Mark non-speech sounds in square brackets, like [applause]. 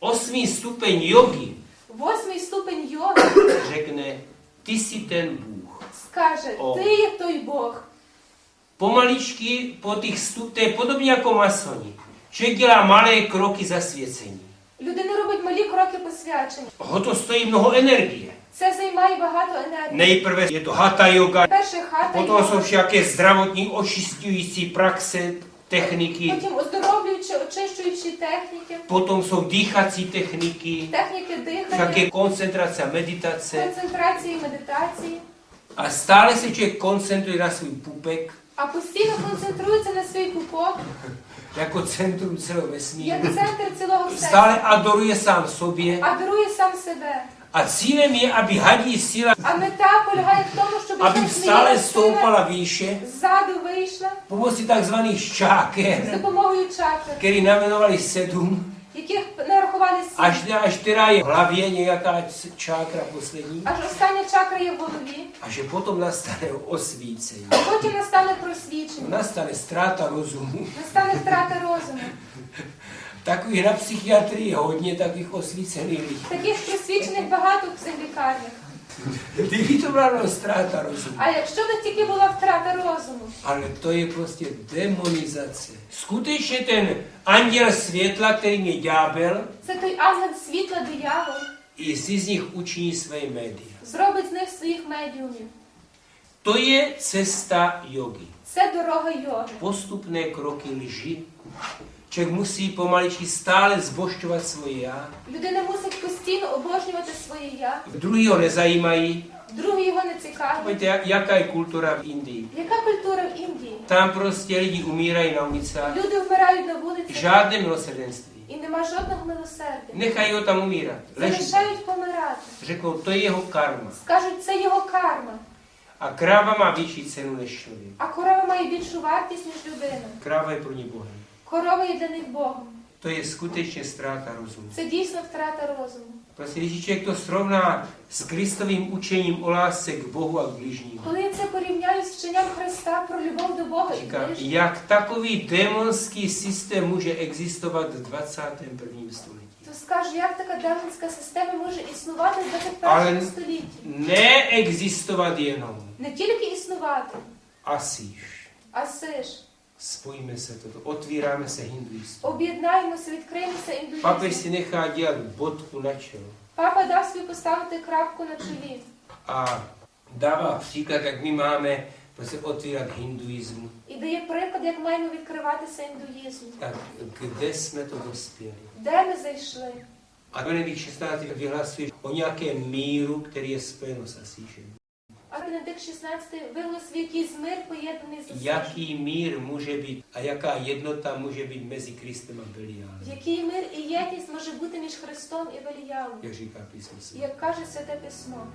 Osmý stupeň jogy Восьмий ступень йоги řekne, ty jsi ten Bůh. скаже: О. Ти є той Бог. Pomaličky po těch stup, to je podobně jako masoni. Člověk dělá malé kroky zasvěcení. Людина робить малі кроки посвячення. Ho to stojí mnoho energie. Це займає багато енергії. Nejprve je to hatha yoga, Перше хата potom jsou йога, všaké zdravotní očistující praxe, techniky, потім очищуючі техніки, potom jsou dýchací techniky, техніки дихання, všaké koncentrace a meditace. концентрації, медитації. A stále se člověk koncentruje na svůj pupek А постійно концентрується на свій пупок [laughs] jako centrum celého vesmíru. як центр цілого всесвіту. Stále adoruje sám sobě А дарує сам себе. a cílem je, aby hadí síla, А мета полягає в тому, щоб aby щоб stále зміїна сила stoupala výše ззаду вийшла pomocí takzvaných з čáker, допомогою чакр, který namenovali sedm, яких нарахували сім. až, až teda je v hlavě nějaká c- čákra poslední Аж остання чакра є в голові, a že potom nastane osvícení. а потім настане просвічення, Nastane ztráta rozumu. настане втрата розуму. [laughs] Psychiatrii je hodně takových osvícených lidí. Таких просвічених багато в психлікарнях. Kdyby to byla jenom ztráta. А якщо б тільки була втрата rozуму, Ale to je prostě demonizace. Skutečně ten anděl světla, kterým je ďábel, це той ангел світла, диявол, i si z nich učiní své média. зробить з них своїх медіумів. To je cesta jogy. Це дорога йоги. Postupné kroky lži. Člověk musí pomaličky stále zbošťovat svoje já. Людина мусить постійно обожнювати своє я. Druhý ho nezajímají. Другі його не цікавить. Jaká je kultura v Indii? Яка культура в Індії? Tam prostě lidi umírají na ulicách. Люди вмирають на вулиці Žádné milosrdenství. і нема жодного милосердя. Ho tam umírat. Leží. Залишають помирати. To je jeho karma. Скажуть, це його карма. A kráva má větší cenu než člověk. А корова має більшу вартість, ніж людина. Je pro ně Bohem. Корова є для них Богом. To je skutečně ztráta rozumu. Це дійсно втрата розуму. Prostě když člověk to srovná s Kristovým učením o lásce k Bohu a k bližnímu, Коли я це порівняю з вченням Христа про любов до Бога і říká, ближніх, jak takový démonský systém může existovat v 21. století. то скажу, як така демонська система може існувати в 21 Але- столітті. Neexistovat jenom. Не тільки існувати, а сиш. Spojíme se toto, otvíráme se hinduistům. Об'єднаємося, відкриємося Papež індуїзму. si nechá dělat bodku na čelo Папа дав собі поставити крапку на чолі a dává příklad, jak my máme prostě otvírat hinduismu. і дає приклад, як маємо відкриватися індуїзму. Tak kde jsme to dospěli? Де ми зайшли? A Benedikt 16. vyhlasuje o nějakém míru, který je spojen s Asíšem. А Бенедикт XVI виголосив якийсь мир поєднаний з. Jaký mír může být a jaká jednota může být mezi Kristem a Beliálem, Який мир і єдність може бути між Христом і Веліялом, Як, як каже Святе Письмо.